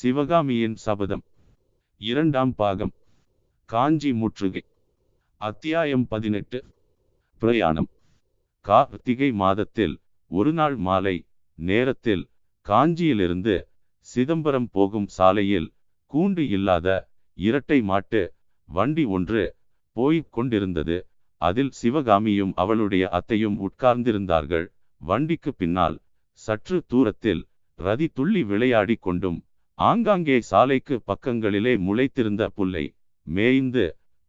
சிவகாமியின் சபதம். இரண்டாம் பாகம். காஞ்சி முற்றுகை. அத்தியாயம் பதினெட்டு. பிரயாணம். கார்த்திகை மாதத்தில் ஒரு நாள் மாலை நேரத்தில் காஞ்சியிலிருந்து சிதம்பரம் போகும் சாலையில் கூண்டு இல்லாத இரட்டை மாட்டு வண்டி ஒன்று போய்க் கொண்டிருந்தது. அதில் சிவகாமியும் அவளுடைய அத்தையும் உட்கார்ந்திருந்தார்கள். வண்டிக்கு பின்னால் சற்று தூரத்தில் ரதி துள்ளி விளையாடி கொண்டும் ஆங்காங்கே சாலைக்கு பக்கங்களிலே முளைத்திருந்த புல்லை மேய்ந்து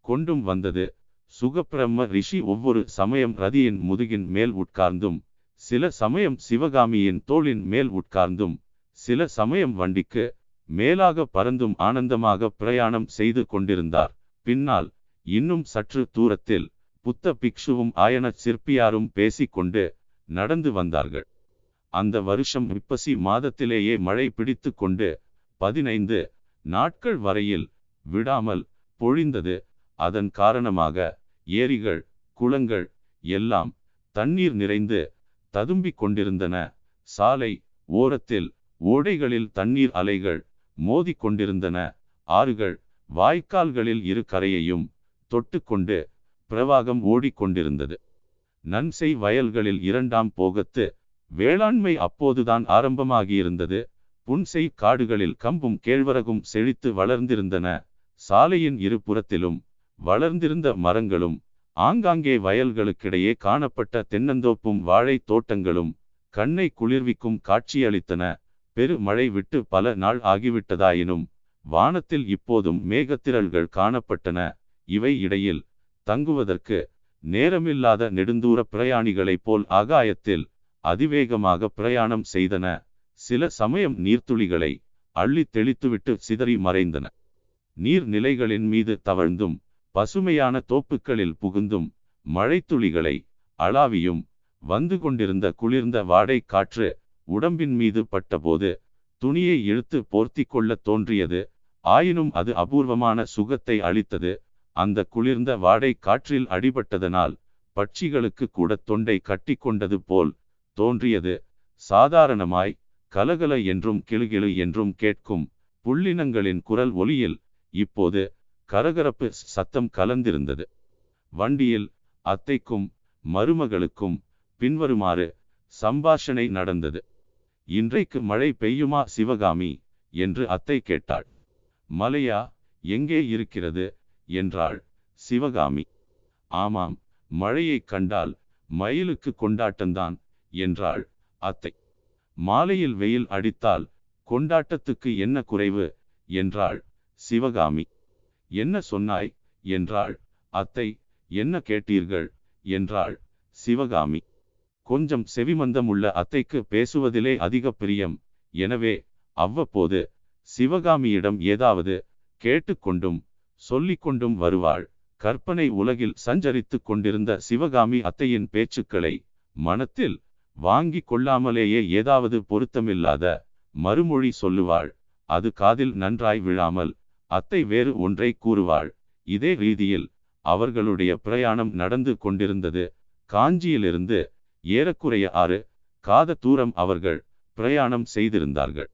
கொண்டும் வந்தது. சுகப்பிரம்ம ரிஷி ஒவ்வொரு சமயம் ரதியின் முதுகின் மேல் உட்கார்ந்தும் சில சமயம் சிவகாமியின் தோளின் மேல் உட்கார்ந்தும் சில சமயம் வண்டிக்கு மேலாக பறந்தும் ஆனந்தமாக பிரயாணம் செய்து கொண்டிருந்தார். பின்னால் இன்னும் சற்று தூரத்தில் புத்த பிக்ஷுவும் ஆயன சிற்பியாரும் பேசிக்கொண்டு நடந்து வந்தார்கள். அந்த வருஷம் விப்பசி மாதத்திலேயே மழை பிடித்து கொண்டு பதினைந்து நாட்கள் வரையில் விடாமல் பொழிந்தது. அதன் காரணமாக ஏரிகள் குளங்கள் எல்லாம் தண்ணீர் நிறைந்து ததும்பிக் கொண்டிருந்தன. சாலை ஓரத்தில் ஓடைகளில் தண்ணீர் அலைகள் மோதி கொண்டிருந்தன. ஆறுகள் வாய்க்கால்களில் இரு கரையையும் தொட்டுக்கொண்டு பிரவாகம் ஓடிக்கொண்டிருந்தது நன்செய் வயல்களில் இரண்டாம் போகத்து வேளாண்மை அப்போதுதான் ஆரம்பமாகியிருந்தது. புன்செய் காடுகளில் கம்பும் கேழ்வரகும் செழித்து வளர்ந்திருந்தன. சாலையின் இருபுறத்திலும் வளர்ந்திருந்த மரங்களும் ஆங்காங்கே வயல்களுக்கிடையே காணப்பட்ட தென்னந்தோப்பும் வாழைத் தோட்டங்களும் கண்ணை குளிர்விக்கும் காட்சியளித்தன. பெரு மழை விட்டு பல நாள் ஆகிவிட்டதாயினும் வானத்தில் இப்போதும் மேகத்திரள்கள் காணப்பட்டன. இவை இடையில் தங்குவதற்கு நேரமில்லாத நெடுந்தூர பிரயாணிகளைப் போல் ஆகாயத்தில் அதிவேகமாக பிரயாணம் செய்தன. சில சமயம் நீர்த்துளிகளை அள்ளி தெளித்துவிட்டு சிதறி மறைந்தன. நீர்நிலைகளின் மீது தவழ்ந்தும் பசுமையான தோப்புக்களில் புகுந்தும் மழைத்துளிகளை அளாவியும் வந்து கொண்டிருந்த குளிர்ந்த வாடை காற்று உடம்பின் மீது பட்டபோது துணியை இழுத்து போர்த்தி கொள்ள தோன்றியது. ஆயினும் அது அபூர்வமான சுகத்தை அளித்தது. அந்த குளிர்ந்த வாடை காற்றில் அடிபட்டதனால் பட்சிகளுக்கு கூட தொண்டை கட்டி கொண்டது போல் தோன்றியது. சாதாரணமாய் கலகல என்றும் கிளுகிளு என்றும் கேட்கும் புள்ளினங்களின் குரல் ஒலியில் இப்போது கரகரப்பு சத்தம் கலந்திருந்தது. வண்டியில் அத்தைக்கும் மருமகளுக்கும் பின்வருமாறு சம்பாஷணை நடந்தது. இன்றைக்கு மழை பெய்யுமா சிவகாமி? என்று அத்தை கேட்டாள். மலையா எங்கே இருக்கிறது? என்றாள் சிவகாமி. ஆமாம் மழையைக் கண்டால் மயிலுக்கு கொண்டாட்டம்தான் என்றாள் அத்தை. மாலையில் வெயில் அடித்தால் கொண்டாட்டத்துக்கு என்ன குறைவு? என்றாள் சிவகாமி. என்ன சொன்னாய்? என்றாள் அத்தை. என்ன கேட்டீர்கள்? என்றாள் சிவகாமி. கொஞ்சம் செவிமந்தமுள்ள அத்தைக்கு பேசுவதிலே அதிக பிரியம். எனவே அவ்வப்போது சிவகாமியிடம் ஏதாவது கேட்டுக்கொண்டும் சொல்லிக்கொண்டும் வருவாள். கற்பனை உலகில் சஞ்சரித்து கொண்டிருந்த சிவகாமி அத்தையின் பேச்சுக்களை மனத்தில் வாங்கி கொள்ளாமலேயே ஏதாவது பொருத்தமில்லாத மறுமொழி சொல்லுவாள். அது காதில் நன்றாய் விழாமல் அத்தை வேறு ஒன்றை கூறுவாள். இதே ரீதியில் அவர்களுடைய பிரயாணம் நடந்து கொண்டிருந்தது. காஞ்சியிலிருந்து ஏறக்குறைய ஆறு காத தூரம் அவர்கள் பிரயாணம் செய்திருந்தார்கள்.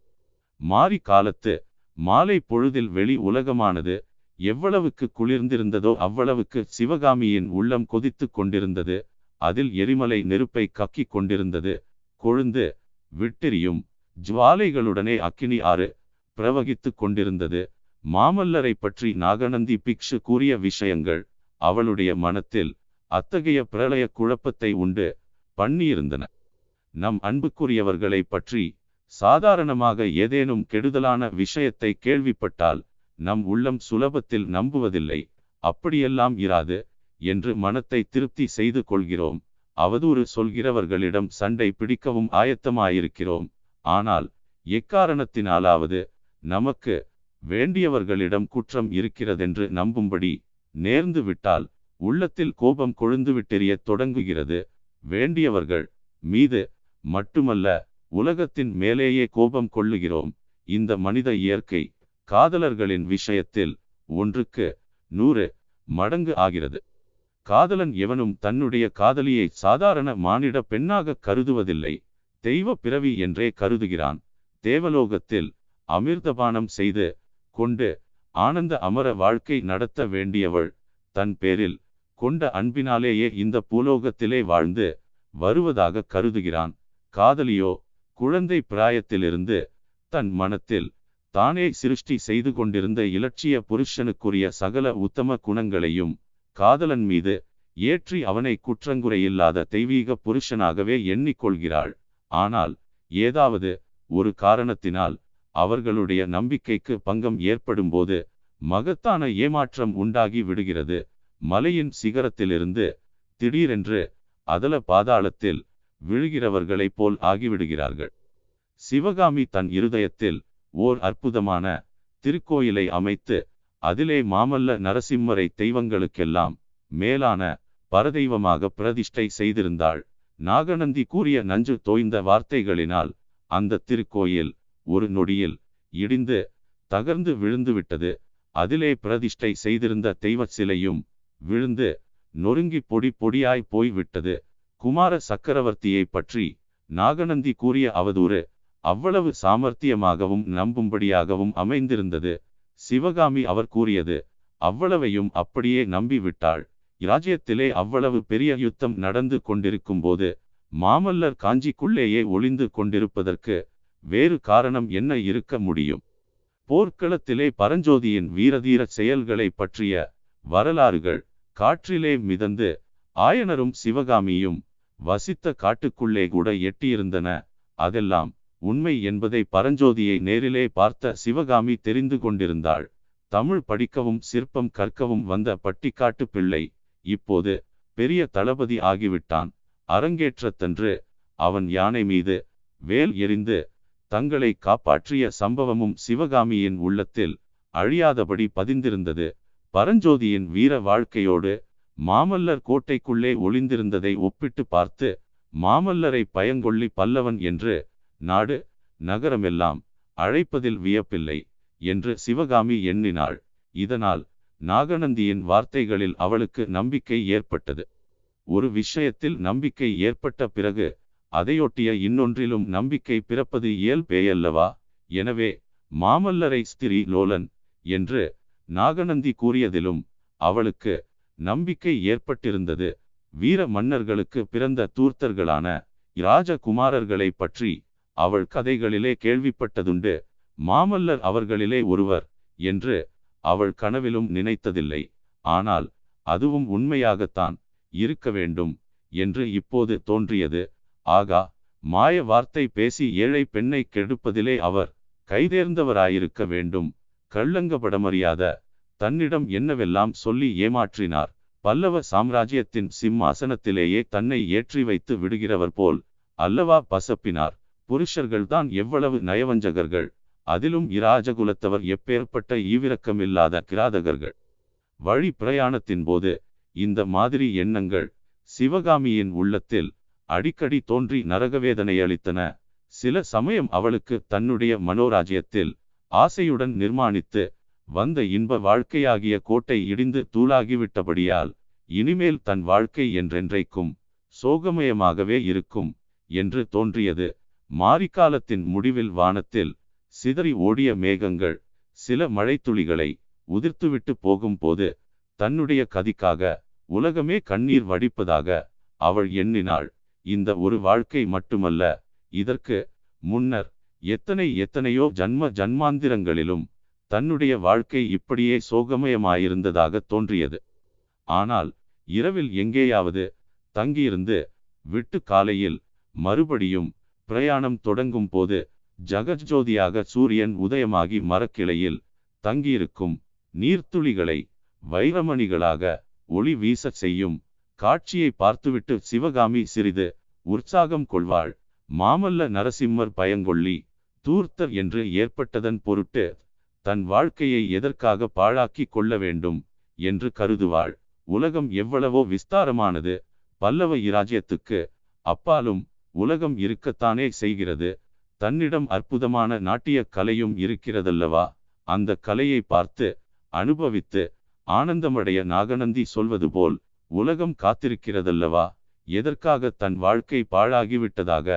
மாரி காலத்து மாலை பொழுதில் வெளி உலகமானது எவ்வளவுக்கு குளிர்ந்திருந்ததோ அவ்வளவுக்கு சிவகாமியின் உள்ளம் கொதித்து கொண்டிருந்தது. அதில் எரிமலை நெருப்பை கக்கிக் கொண்டிருந்தது. கொழுந்து விட்டெரியும் ஜுவாலைகளுடனே அக்கினி ஆறு பிரவகித்து கொண்டிருந்தது. மாமல்லரை பற்றி நாகநந்தி பிக்ஷு கூறிய விஷயங்கள் அவளுடைய மனத்தில் அத்தகைய பிரளய குழப்பத்தை உண்டு பண்ணியிருந்தன. நம் அன்புக்குரியவர்களை பற்றி சாதாரணமாக ஏதேனும் கெடுதலான விஷயத்தை கேள்விப்பட்டால் நம் உள்ளம் சுலபத்தில் நம்புவதில்லை. அப்படியெல்லாம் இராது. என்று மனத்தை திருப்தி செய்து கொள்கிறோம். அவதூறு சொல்கிறவர்களிடம் சண்டை பிடிக்கவும் ஆயத்தமாயிருக்கிறோம். ஆனால் எக்காரணத்தினாலாவது நமக்கு வேண்டியவர்களிடம் குற்றம் இருக்கிறதென்று நம்பும்படி நேர்ந்து விட்டால் உள்ளத்தில் கோபம் கொழுந்துவிட்டெறிய தொடங்குகிறது. வேண்டியவர்கள் மீது மட்டுமல்ல உலகத்தின் மேலேயே கோபம் கொள்ளுகிறோம். இந்த மனித இயற்கை காதலர்களின் விஷயத்தில் ஒன்றுக்கு நூறு மடங்கு ஆகிறது. காதலன் எவனும் தன்னுடைய காதலியை சாதாரண மானிட பெண்ணாக கருதுவதில்லை. தெய்வ பிறவி என்றே கருதுகிறான். தேவலோகத்தில் அமிர்தபானம் செய்து கொண்டு ஆனந்த அமர வாழ்க்கை நடத்த வேண்டியவள் தன் பேரில் கொண்ட அன்பினாலேயே இந்த பூலோகத்திலே வாழ்ந்து வருவதாக கருதுகிறான். காதலியோ குழந்தை பிராயத்திலிருந்து தன் மனத்தில் தானே சிருஷ்டி செய்து கொண்டிருந்த இலட்சிய புருஷனுக்குரிய சகல உத்தம குணங்களையும் காதலன் மீது ஏற்றி அவனை குற்றங்குறையில்லாத தெய்வீக புருஷனாகவே எண்ணிக்கொள்கிறாள். ஆனால் ஏதாவது ஒரு காரணத்தினால் அவர்களுடைய நம்பிக்கைக்கு பங்கம் ஏற்படும்போது மகத்தான ஏமாற்றம் உண்டாகி விடுகிறது. மலையின் சிகரத்திலிருந்து திடீரென்று அதல பாதாளத்தில் விழுகிறவர்களைப் போல் ஆகிவிடுகிறார்கள். சிவகாமி தன் இருதயத்தில் ஓர் அற்புதமான திருக்கோயிலை அமைத்து அதிலே மாமல்ல நரசிம்மரை தெய்வங்களுக்கெல்லாம் மேலான பரதெய்வமாக பிரதிஷ்டை செய்திருந்தாள். நாகநந்தி கூறிய நஞ்சு தோய்ந்த வார்த்தைகளினால் அந்த திருக்கோயில் ஒரு நொடியில் இடிந்து தகர்ந்து விழுந்துவிட்டது. அதிலே பிரதிஷ்டை செய்திருந்த தெய்வ சிலையும் விழுந்து நொறுங்கி பொடி பொடியாய் போய்விட்டது. குமார சக்கரவர்த்தியை பற்றி நாகநந்தி கூறிய அவதூறு அவ்வளவு சாமர்த்தியமாகவும் நம்பும்படியாகவும் அமைந்திருந்தது. சிவகாமி அவர் கூறியது அவ்வளவையும் அப்படியே நம்பிவிட்டாள். இராஜ்யத்திலே அவ்வளவு பெரிய யுத்தம் நடந்து கொண்டிருக்கும் போது மாமல்லர் காஞ்சிக்குள்ளேயே ஒளிந்து கொண்டிருப்பதற்கு வேறு காரணம் என்ன இருக்க முடியும்? போர்க்களத்திலே பரஞ்சோதியின் வீரதீர செயல்களை பற்றிய வரலாறுகள் காற்றிலே மிதந்து ஆயனரும் சிவகாமியும் வசித்த காட்டுக்குள்ளே கூட எட்டியிருந்தன. அதெல்லாம் உண்மை என்பதை பரஞ்சோதியை நேரிலே பார்த்த சிவகாமி தெரிந்து கொண்டிருந்தாள். தமிழ் படிக்கவும் சிற்பம் கற்கவும் வந்த பட்டிக்காட்டு பிள்ளை இப்போது பெரிய தளபதி ஆகிவிட்டான். அரங்கேற்றத்தன்று அவன் யானை மீது வேல் எறிந்து தங்களை காப்பாற்றிய சம்பவமும் சிவகாமியின் உள்ளத்தில் அழியாதபடி பதிந்திருந்தது. பரஞ்சோதியின் வீர வாழ்க்கையோடு மாமல்லர் கோட்டைக்குள்ளே ஒளிந்திருந்ததை ஒப்பிட்டு பார்த்து மாமல்லரை பயங்கொள்ளி பல்லவன் என்று நாடு நகரமெல்லாம் அழைப்பதில் வியப்பில்லை என்று சிவகாமி எண்ணினாள். இதனால் நாகநந்தியின் வார்த்தைகளில் அவளுக்கு நம்பிக்கை ஏற்பட்டது. ஒரு விஷயத்தில் நம்பிக்கை ஏற்பட்ட பிறகு அதையொட்டிய இன்னொன்றிலும் நம்பிக்கை பிறப்பது இயல்பேயல்லவா எனவே மாமல்லரை ஸ்திரீ லோலன் என்று நாகநந்தி கூறியதிலும் அவளுக்கு நம்பிக்கை ஏற்பட்டிருந்தது. வீர மன்னர்களுக்கு பிறந்த தூர்த்தர்களான இராஜகுமாரர்களை பற்றி அவள் கதைகளிலே கேள்விப்பட்டதுண்டு மாமல்லர் அவர்களிலே ஒருவர் என்று அவள் கனவிலும் நினைத்ததில்லை ஆனால் அதுவும் உண்மையாகத்தான் இருக்க வேண்டும் என்று இப்போது தோன்றியது. ஆகா மாய வார்த்தை பேசி ஏழை பெண்ணை கெடுப்பதிலே அவர் கைதேர்ந்தவராயிருக்க வேண்டும். கள்ளங்கபடமறியாத தன்னிடம் என்னவெல்லாம் சொல்லி ஏமாற்றினார்? பல்லவ சாம்ராஜ்யத்தின் சிம்மாசனத்திலேயே தன்னை ஏற்றி வைத்து விடுகிறவர் போல் அல்லவா பசப்பினார்? புருஷர்கள்தான் எவ்வளவு நயவஞ்சகர்கள். அதிலும் இராஜகுலத்தவர் எப்பேற்பட்ட ஈவிரக்கமில்லாத கிராதகர்கள். வழி பிரயாணத்தின் போது இந்த மாதிரி எண்ணங்கள் சிவகாமியின் உள்ளத்தில் அடிக்கடி தோன்றி நரகவேதனை அளித்தன. சில சமயம் அவளுக்கு தன்னுடைய மனோராஜ்யத்தில் ஆசையுடன் நிர்மாணித்து வந்த இன்ப வாழ்க்கையாகிய கோட்டை இடிந்து தூளாகிவிட்டபடியால் இனிமேல் தன் வாழ்க்கை என்றென்றைக்கும் சோகமயமாகவே இருக்கும் என்று தோன்றியது. மாரிக்காலத்தின் முடிவில் வானத்தில் சிதறி ஓடிய மேகங்கள் சில மழைத்துளிகளை உதிர்த்துவிட்டு போகும்போது தன்னுடைய கதிக்காக உலகமே கண்ணீர் வடிப்பதாக அவள் எண்ணினாள். இந்த ஒரு வாழ்க்கை மட்டுமல்ல இதற்கு முன்னர் எத்தனை எத்தனையோ ஜன்ம ஜன்மாந்திரங்களிலும் தன்னுடைய வாழ்க்கை இப்படியே சோகமயமாயிருந்ததாக தோன்றியது. ஆனால் இரவில் எங்கேயாவது தங்கியிருந்து விட்டு காலையில் மறுபடியும் பிரயாணம் தொடங்கும் போது ஜகஜோதியாக சூரியன் உதயமாகி மரக்கிளையில் தங்கியிருக்கும் நீர்த்துளிகளை வைரமணிகளாக ஒளி வீசச் செய்யும் காட்சியை பார்த்துவிட்டு சிவகாமி சிறிது உற்சாகம் கொள்வாள். மாமல்ல நரசிம்மர் பயங்கொள்ளி தூர்த்தர் என்று ஏற்பட்டதன் பொருட்டு தன் வாழ்க்கையை எதற்காக பாழாக்கி கொள்ள வேண்டும் என்று கருதுவாள். உலகம் எவ்வளவோ விஸ்தாரமானது பல்லவ இராஜ்யத்துக்கு அப்பாலும் உலகம் இருக்கத்தானே செய்கிறது. தன்னிடம் அற்புதமான நாட்டிய கலையும் இருக்கிறதல்லவா? அந்த கலையை பார்த்து அனுபவித்து ஆனந்தமடைய நாகநந்தி சொல்வது போல் உலகம் காத்திருக்கிறதல்லவா? எதற்காக தன் வாழ்க்கை பாழாகிவிட்டதாக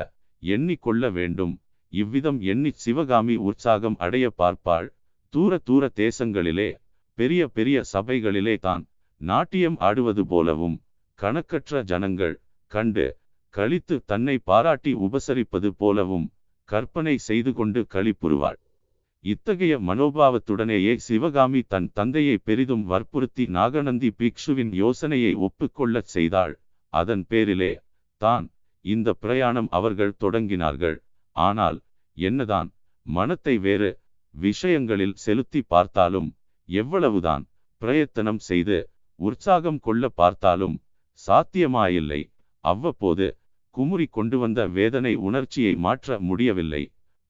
எண்ணிக்கொள்ள வேண்டும். இவ்விதம் எண்ணிச் சிவகாமி உற்சாகம் அடைய பார்ப்பாள். தூர தூர தேசங்களிலே பெரிய பெரிய சபைகளிலே தான் நாட்டியம் ஆடுவது போலவும் கணக்கற்ற ஜனங்கள் கண்டு கழித்து தன்னை பாராட்டி உபசரிப்பது போலவும் கற்பனை செய்து கொண்டு களிப்புறுவாள் இத்தகைய மனோபாவத்துடனேயே சிவகாமி தன் தந்தையை பெரிதும் வற்புறுத்தி நாகநந்தி பிக்ஷுவின் யோசனையை ஒப்புக்கொள்ளச் செய்தாள். அதன் பேரிலே தான் இந்த பிரயாணம் அவர்கள் தொடங்கினார்கள். ஆனால் என்னதான் மனத்தை வேறு விஷயங்களில் செலுத்தி பார்த்தாலும் எவ்வளவுதான் பிரயத்தனம் செய்து உற்சாகம் கொள்ள பார்த்தாலும் சாத்தியமாயில்லை. அவ்வப்போது குமுறி கொண்டு வந்த வேதனை உணர்ச்சியை மாற்ற முடியவில்லை.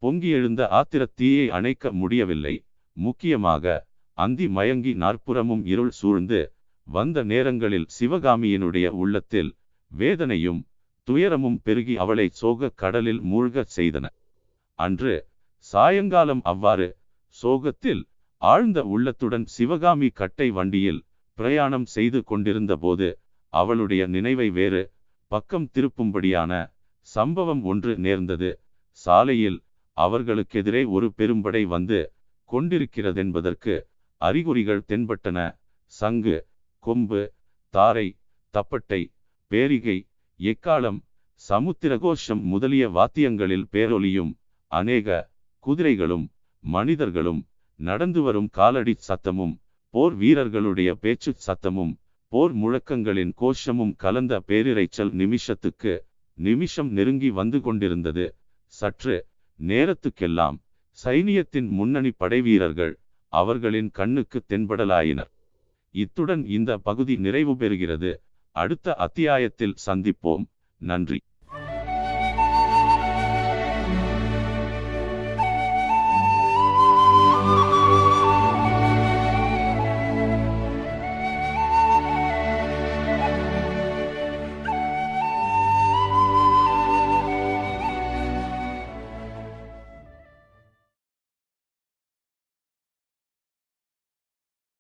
பொங்கி எழுந்த ஆத்திரத்தீயை அணைக்க முடியவில்லை. முக்கியமாக அந்தி மயங்கி நாற்புறமும் இருள் சூழ்ந்து வந்த நேரங்களில் சிவகாமியினுடைய உள்ளத்தில் வேதனையும் துயரமும் பெருகி அவளை சோக கடலில் மூழ்கச் செய்தன. அன்று சாயங்காலம் அவ்வாறு சோகத்தில் ஆழ்ந்த உள்ளத்துடன் சிவகாமி கட்டை வண்டியில் பிரயாணம் செய்து கொண்டிருந்த போது அவளுடைய நினைவை வேறு பக்கம் திருப்பும்படியான சம்பவம் ஒன்று நேர்ந்தது. சாலையில் அவர்களுக்கெதிரே ஒரு பெரும்படை வந்து கொண்டிருக்கிறதென்பதற்கு அறிகுறிகள் தென்பட்டன. சங்கு கொம்பு தாரை தப்பட்டை பேரிகை எக்காலம் சமுத்திரகோஷம் முதலிய வாத்தியங்களில் பேரொலியும் அநேக குதிரைகளும் மனிதர்களும் நடந்து வரும் காலடி சத்தமும் போர் வீரர்களுடைய பேச்சு சத்தமும் போர் முழக்கங்களின் கோஷமும் கலந்த பேரிரைச்சல் நிமிஷத்துக்கு நிமிஷம் நெருங்கி வந்து கொண்டிருந்தது. சற்று நேரத்துக்கெல்லாம் சைனியத்தின் முன்னணி படைவீரர்கள் அவர்களின் கண்ணுக்கு தென்படலாயினர். இத்துடன் இந்த பகுதி நிறைவு பெறுகிறது அடுத்த அத்தியாயத்தில் சந்திப்போம். நன்றி.